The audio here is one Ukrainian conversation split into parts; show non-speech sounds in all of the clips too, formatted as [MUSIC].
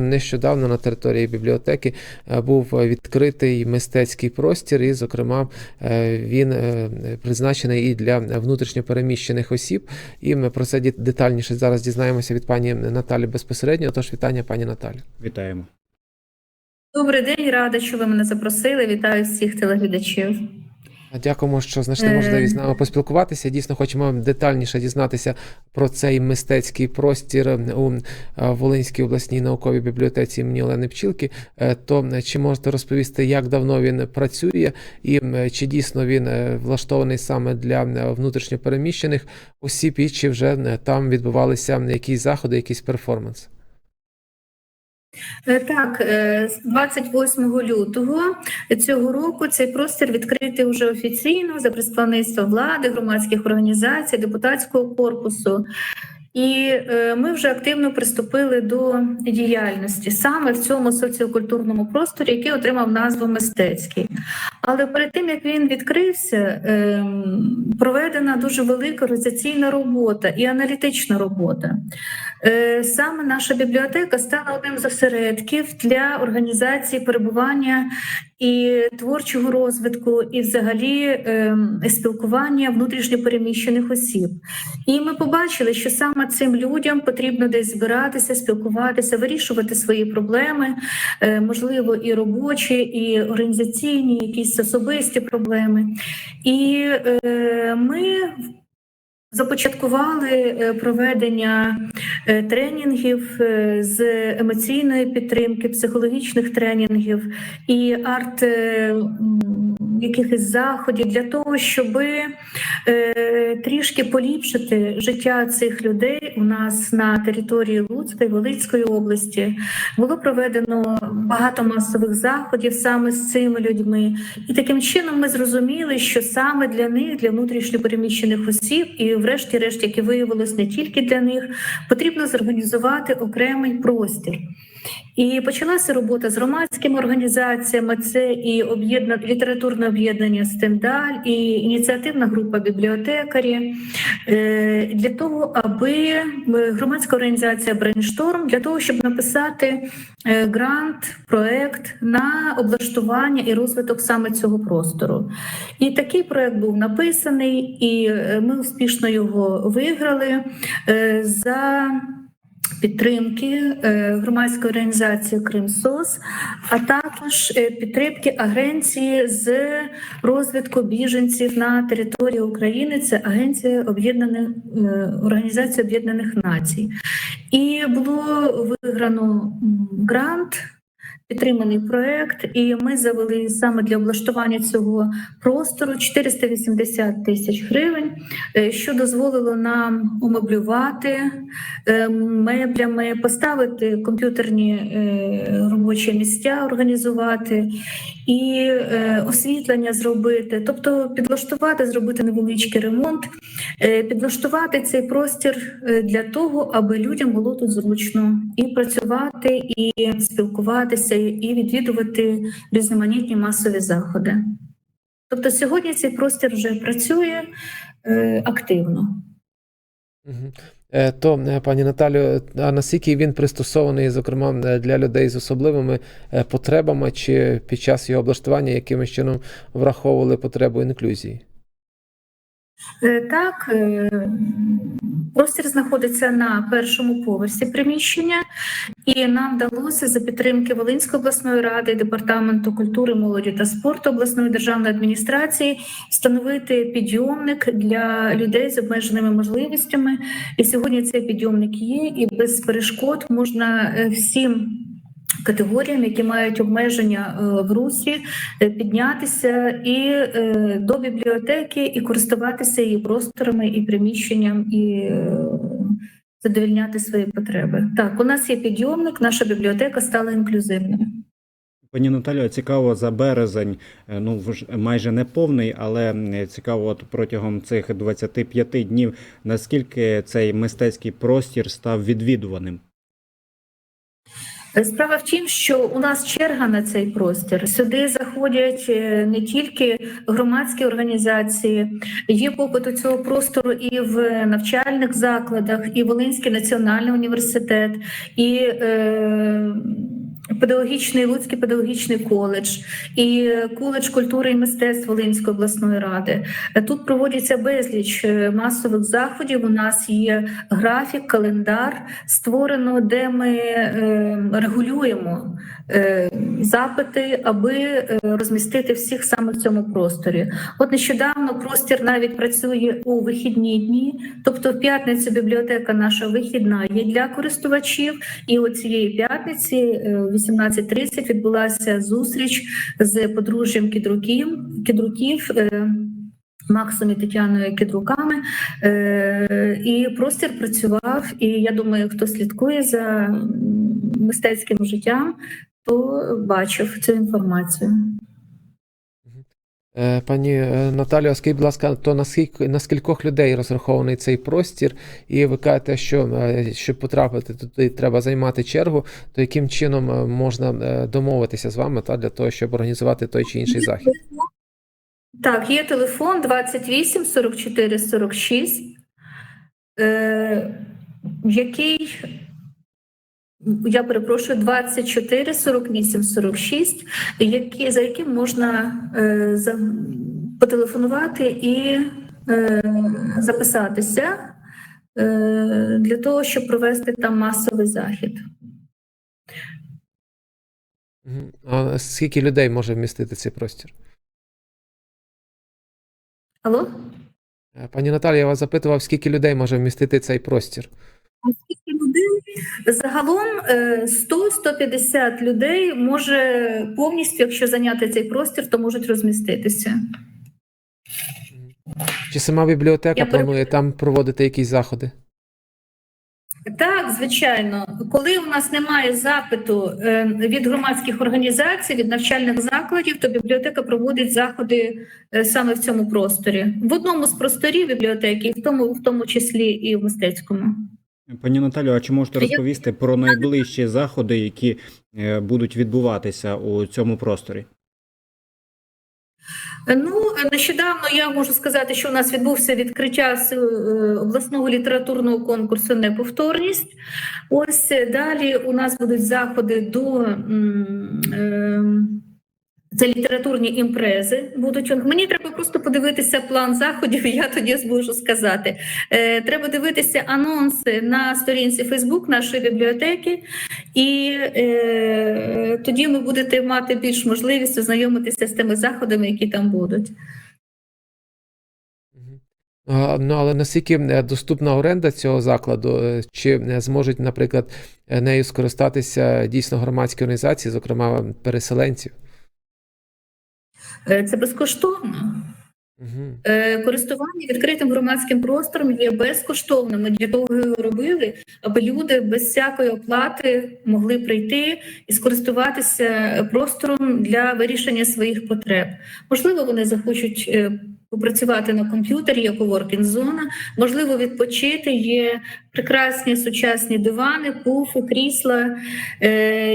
Нещодавно на території бібліотеки е, був відкритий мистецький простір, і, зокрема, е, він е, призначений і для внутрішньопереміщених осіб. І ми про це детальніше зараз дізнаємося від пані Наталі безпосередньо. Тож вітання, пані Наталі. Вітаємо. Добрий день, рада, що ви мене запросили. Вітаю всіх телеглядачів. Дякуємо, що знайшли можливість з нами поспілкуватися. Дійсно, хочемо детальніше дізнатися про цей мистецький простір у Волинській обласній науковій бібліотеці імені Олени Пчілки. Е, То чи можете розповісти, як давно він працює, і чи дійсно він е, влаштований саме для внутрішньопереміщених осіб, і чи вже там відбувалися якісь заходи, якийсь перформанс? Е, Так, е, з 28 лютого цього року цей простір відкритий вже офіційно за представництва влади, громадських організацій, депутатського корпусу. І е, ми вже активно приступили до діяльності саме в цьому соціокультурному просторі, який отримав назву мистецький. Але перед тим як він відкрився, ем, проведена дуже велика організаційна робота і аналітична робота. Е, Саме наша бібліотека стала одним з осередків для організації перебування і творчого розвитку, і взагалі ем, спілкування внутрішньопереміщених осіб. І ми побачили, що саме цим людям потрібно десь збиратися, спілкуватися, вирішувати свої проблеми, е, можливо, і робочі, і організаційні, якісь особисті проблеми. І е, ми започаткували е, проведення е, тренінгів е, з емоційної підтримки, психологічних тренінгів і арт якихось заходів для того, щоб трішки поліпшити життя цих людей у нас на території Луцької Волинської області. Було проведено багато масових заходів саме з цими людьми, і таким чином ми зрозуміли, що саме для них, для внутрішньопереміщених осіб, і врешті-решт, як і виявилось, не тільки для них, потрібно зорганізувати окремий простір. І почалася робота з громадськими організаціями. Це і об'єдна літературне об'єднання Стендаль, і ініціативна група бібліотекарі е, для того, аби е, громадська організація Брейншторм для того, щоб написати е, грант, проект на облаштування і розвиток саме цього простору. І такий проект був написаний, і ми успішно його виграли за підтримки е, громадської організації Кримсос, а також е, підтримки агенції з розвитку біженців на території України. Це Агенція Об'єднаних е, Організації Об'єднаних Націй. І було виграно грант. Підтриманий проект, і ми завели саме для облаштування цього простору 480 тисяч гривень, е, що дозволило нам умеблювати е, меблями, поставити комп'ютерні е, робочі місця, організувати і освітлення зробити, тобто підлаштувати, зробити невеличкий ремонт, підлаштувати цей простір для того, аби людям було тут зручно і працювати, і спілкуватися, і відвідувати різноманітні масові заходи. Тобто сьогодні цей простір вже працює е, активно. Е, То, е, пані Наталю, а наскільки він пристосований, зокрема, е, для людей з особливими потребами, чи під час його облаштування якимось чином враховували потребу інклюзії? Так, простір знаходиться на першому поверсі приміщення, і нам вдалося за підтримки Волинської обласної ради, департаменту культури, молоді та спорту обласної державної адміністрації встановити підйомник для людей з обмеженими можливостями. І сьогодні цей підйомник є, і без перешкод можна е, всім. Категоріям, які мають обмеження е, в русі, е, піднятися і е, до бібліотеки, і користуватися її просторами і приміщенням, і задовільняти свої потреби. Так, у нас є підйомник, наша бібліотека стала інклюзивною. Пані Наталю, цікаво за березень, ну майже не повний, але цікаво, от протягом цих 25 днів, наскільки цей мистецький простір став відвідуваним. Справа в тім, що у нас черга на цей простір. Сюди заходять е, не тільки громадські організації, є попит у цього простору і в навчальних закладах, і Волинський національний університет, і е, педагогічний Луцький педагогічний коледж, і коледж культури і мистецтв Волинської обласної ради. Тут проводяться безліч е, масових заходів. У нас є графік, календар створено, де ми е, регулюємо запити, аби е, розмістити всіх саме в цьому просторі. От нещодавно простір навіть працює у вихідні дні, тобто в п'ятницю бібліотека наша вихідна є для користувачів. І от цієї п'ятниці, е, о 18.30, відбулася зустріч з подружжям Кідруків, Кідруків е, Максом і Тетяною Кідруками. Е, І простір працював. І я думаю, хто слідкує за мистецьким життям, то бачив цю інформацію. Е, Пані е, Наталію, скажіть, будь ласка, то наскільки на скількох людей розрахований цей простір? І ви кажете, що е, щоб потрапити туди, треба займати чергу, то яким чином можна домовитися з вами та для того, щоб організувати той чи інший захід? Так, є телефон 28 44 46, е, який, я перепрошую, 24 48 46, які, за яким можна е, за, потелефонувати і е, записатися е, для того, щоб провести там масовий захід. А скільки людей може вмістити цей простір? Алло? Е, Пані Наталія, я вас запитував, скільки людей може вмістити цей простір? А скільки людей? Загалом е, 100-150 людей може повністю, якщо зайняти цей простір, то можуть розміститися. Чи сама бібліотека Я планує там проводити якісь заходи? Так, звичайно, коли у нас немає запиту е, від громадських організацій, від навчальних закладів, то бібліотека проводить заходи е, саме в цьому просторі, в одному з просторів бібліотеки, в тому, в тому числі і в мистецькому. Пані Наталю, а чи можете розповісти про найближчі заходи, які е, будуть відбуватися у цьому просторі? Ну, нещодавно я можу сказати, що у нас відбувся відкриття е, обласного літературного конкурсу Неповторність. Ось е, далі у нас будуть заходи до м, е, це літературні імпрези. Будуть мені треба просто подивитися план заходів. і [LAUGHS] Я тоді зможу сказати. Е, Треба дивитися анонси на сторінці Фейсбук нашої бібліотеки, і е, тоді ви будете мати більш можливість ознайомитися з тими заходами, які там будуть. Ну, але наскільки е, доступна оренда цього закладу, Е, чи е, зможуть, наприклад, нею скористатися дійсно громадські організації, зокрема переселенців? Е, Це безкоштовно. Угу. Користування відкритим громадським простором є безкоштовним. Ми для того його робили, аби люди без всякої оплати могли прийти і скористуватися простором для вирішення своїх потреб. Можливо, вони захочуть е, попрацювати на комп'ютері, як coworking зона, можливо, відпочити. Є прекрасні сучасні дивани, пуфи, крісла,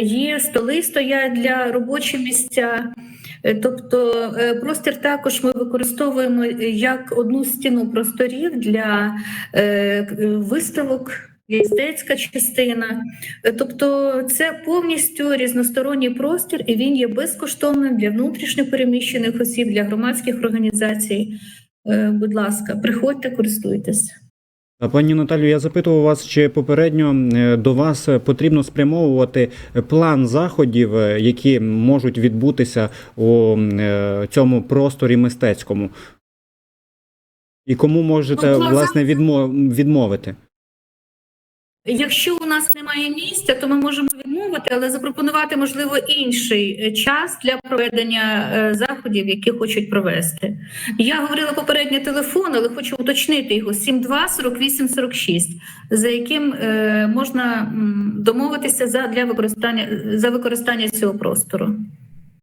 є столи стоять для робочі місця. Е, Тобто е, простір також ми використовуємо як одну стіну просторів для е, е, виставок, є частина. Е, Тобто це повністю різносторонній простір, і він є безкоштовним для внутрішньопереміщених осіб, для громадських організацій. Е, Будь ласка, приходьте, користуйтесь. Пані Наталю, я запитував вас, чи попередньо е, до вас е, потрібно спрямовувати план заходів, е, які можуть відбутися у е, цьому просторі мистецькому. І кому можете Ну, власне відмовити? Якщо у нас немає місця, то ми можемо відмовити, але запропонувати можливо інший е, час для проведення е, заходів, які хочуть провести. Я говорила попередньо телефон, але хочу уточнити його 72 48 46, за яким е, можна домовитися за для використання за використання цього простору.